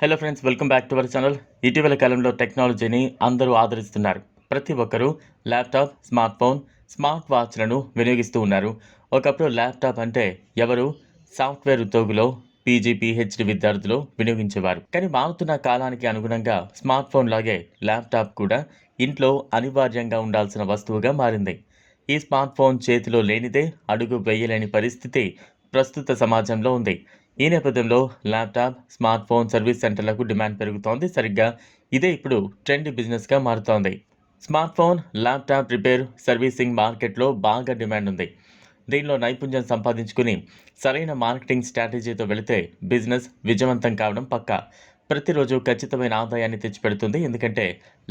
Hello friends welcome back to our channel ఇటీవల కాలంలో టెక్నాలజీని అందరూ ఆదరిస్తున్నారు. ప్రతి ఒక్కరూ ల్యాప్టాప్ స్మార్ట్ ఫోన్ స్మార్ట్ వాచ్లను వినియోగిస్తూ ఉన్నారు. ఒకప్పుడు ల్యాప్టాప్ అంటే ఎవరు? సాఫ్ట్వేర్ ఉద్యోగులో పీజీ పిహెచ్డి విద్యార్థులు వినియోగించేవారు. కానీ మారుతున్న కాలానికి అనుగుణంగా స్మార్ట్ ఫోన్ లాగే ల్యాప్టాప్ కూడా ఇంట్లో అనివార్యంగా ఉండాల్సిన వస్తువుగా మారింది. ఈ స్మార్ట్ ఫోన్ చేతిలో లేనిదే అడుగు వేయలేని పరిస్థితి ప్రస్తుత సమాజంలో ఉంది. ఈ నేపథ్యంలో ల్యాప్టాప్ స్మార్ట్ ఫోన్ సర్వీస్ సెంటర్లకు డిమాండ్ పెరుగుతోంది. సరిగ్గా ఇదే ఇప్పుడు ట్రెండ్ బిజినెస్గా మారుతోంది. Smart phone laptop repair servicing మార్కెట్లో బాగా డిమాండ్ ఉంది. దీనిలో నైపుణ్యం సంపాదించుకుని సరైన మార్కెటింగ్ స్ట్రాటజీతో వెళితే బిజినెస్ విజయవంతం కావడం పక్కా. ప్రతిరోజు ఖచ్చితమైన ఆదాయాన్ని తెచ్చిపెడుతుంది. ఎందుకంటే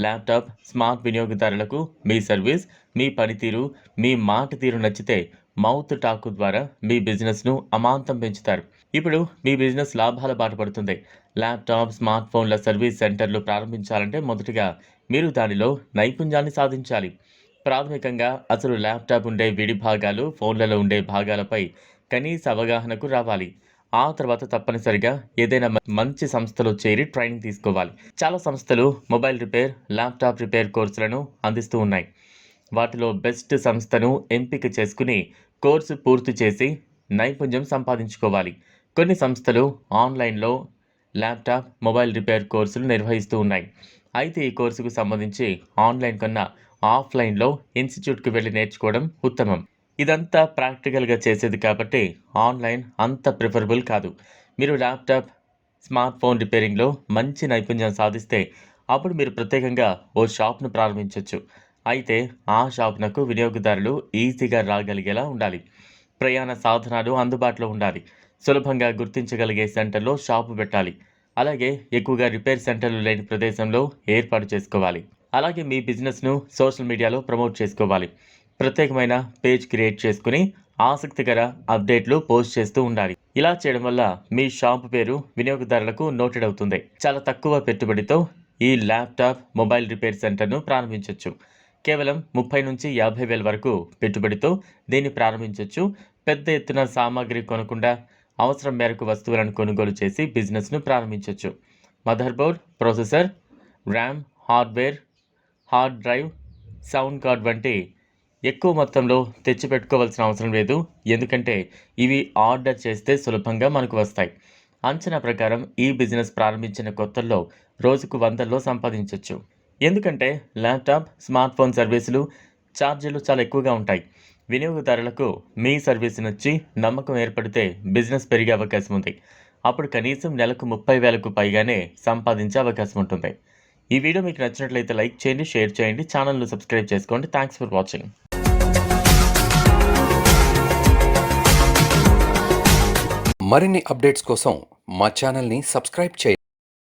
ల్యాప్టాప్ స్మార్ట్ వినియోగదారులకు మీ సర్వీస్ మీ పనితీరు మీ మాట తీరు నచ్చితే మౌత్ టాక్ ద్వారా మీ బిజినెస్ను అమాంతం పెంచుతారు. ఇప్పుడు మీ బిజినెస్ లాభాల బాట పడుతుంది. ల్యాప్టాప్ స్మార్ట్ ఫోన్ల సర్వీస్ సెంటర్లు ప్రారంభించాలంటే మొదటిగా మీరు దానిలో నైపుణ్యాన్ని సాధించాలి. ప్రాథమికంగా అసలు ల్యాప్టాప్ ఉండే విడి భాగాలు ఫోన్లలో ఉండే భాగాలపై కనీస అవగాహనకు రావాలి. ఆ తర్వాత తప్పనిసరిగా ఏదైనా మంచి సంస్థలో చేరి ట్రైనింగ్ తీసుకోవాలి. చాలా సంస్థలు మొబైల్ రిపేర్ ల్యాప్టాప్ రిపేర్ కోర్సులను అందిస్తూ ఉన్నాయి. వాటిలో బెస్ట్ సంస్థను ఎంపిక చేసుకుని కోర్సు పూర్తి చేసి నైపుణ్యం సంపాదించుకోవాలి. కొన్ని సంస్థలు ఆన్లైన్లో ల్యాప్టాప్ మొబైల్ రిపేర్ కోర్సులు నిర్వహిస్తూ ఉన్నాయి. అయితే ఈ కోర్సుకు సంబంధించి ఆన్లైన్ కన్నా ఆఫ్లైన్లో ఇన్స్టిట్యూట్కి వెళ్ళి నేర్చుకోవడం ఉత్తమం. ఇదంతా ప్రాక్టికల్గా చేసేది కాబట్టి ఆన్లైన్ అంత ప్రిఫరబుల్ కాదు. మీరు ల్యాప్టాప్ స్మార్ట్ ఫోన్ రిపేరింగ్లో మంచి నైపుణ్యం సాధిస్తే అప్పుడు మీరు ప్రత్యేకంగా ఓ షాప్ను ప్రారంభించవచ్చు అయితే ఆ షాప్నకు వినియోగదారులు ఈజీగా రాగలిగేలా ఉండాలి. ప్రయాణ సాధనాలు అందుబాటులో ఉండాలి. సులభంగా గుర్తించగలిగే సెంటర్లో షాపు పెట్టాలి. అలాగే ఎక్కువగా రిపేర్ సెంటర్లు లేని ప్రదేశంలో ఏర్పాటు చేసుకోవాలి. అలాగే మీ బిజినెస్ను సోషల్ మీడియాలో ప్రమోట్ చేసుకోవాలి. ప్రత్యేకమైన పేజ్ క్రియేట్ చేసుకుని ఆసక్తికర అప్డేట్లు పోస్ట్ చేస్తూ ఉండాలి. ఇలా చేయడం వల్ల మీ షాప్ పేరు వినియోగదారులకు నోటెడ్ అవుతుంది. చాలా తక్కువ పెట్టుబడితో ఈ ల్యాప్టాప్ మొబైల్ రిపేర్ సెంటర్ను ప్రారంభించవచ్చు కేవలం ముప్పై నుంచి యాభై వేల వరకు పెట్టుబడితో దీన్ని ప్రారంభించవచ్చు పెద్ద ఎత్తున సామాగ్రి కొనకుండా అవసరం మేరకు వస్తువులను కొనుగోలు చేసి బిజినెస్ను ప్రారంభించవచ్చు motherboard processor RAM hardware hard drive sound card వంటి ఎక్కువ మొత్తంలో తెచ్చిపెట్టుకోవాల్సిన అవసరం లేదు. ఎందుకంటే ఇవి ఆర్డర్ చేస్తే సులభంగా మనకు వస్తాయి. అంచనా ప్రకారం ఈ బిజినెస్ ప్రారంభించిన కొత్తల్లో రోజుకు వందల్లో సంపాదించవచ్చు ఎందుకంటే ల్యాప్టాప్ స్మార్ట్ ఫోన్ సర్వీసులు ఛార్జీలు చాలా ఎక్కువగా ఉంటాయి. వినియోగదారులకు మీ సర్వీస్ నుంచి నమ్మకం ఏర్పడితే బిజినెస్ పెరిగే అవకాశం ఉంది. అప్పుడు కనీసం నెలకు ముప్పై వేలకు పైగానే సంపాదించే అవకాశం ఉంటుంది. ఈ వీడియో మీకు నచ్చినట్లయితే లైక్ చేయండి షేర్ చేయండి ఛానల్ను సబ్స్క్రైబ్ చేసుకోండి. థ్యాంక్స్ ఫర్ వాచింగ్ మరిన్ని అప్డేట్స్ కోసం మా ఛానల్ని సబ్స్క్రైబ్ చేయండి.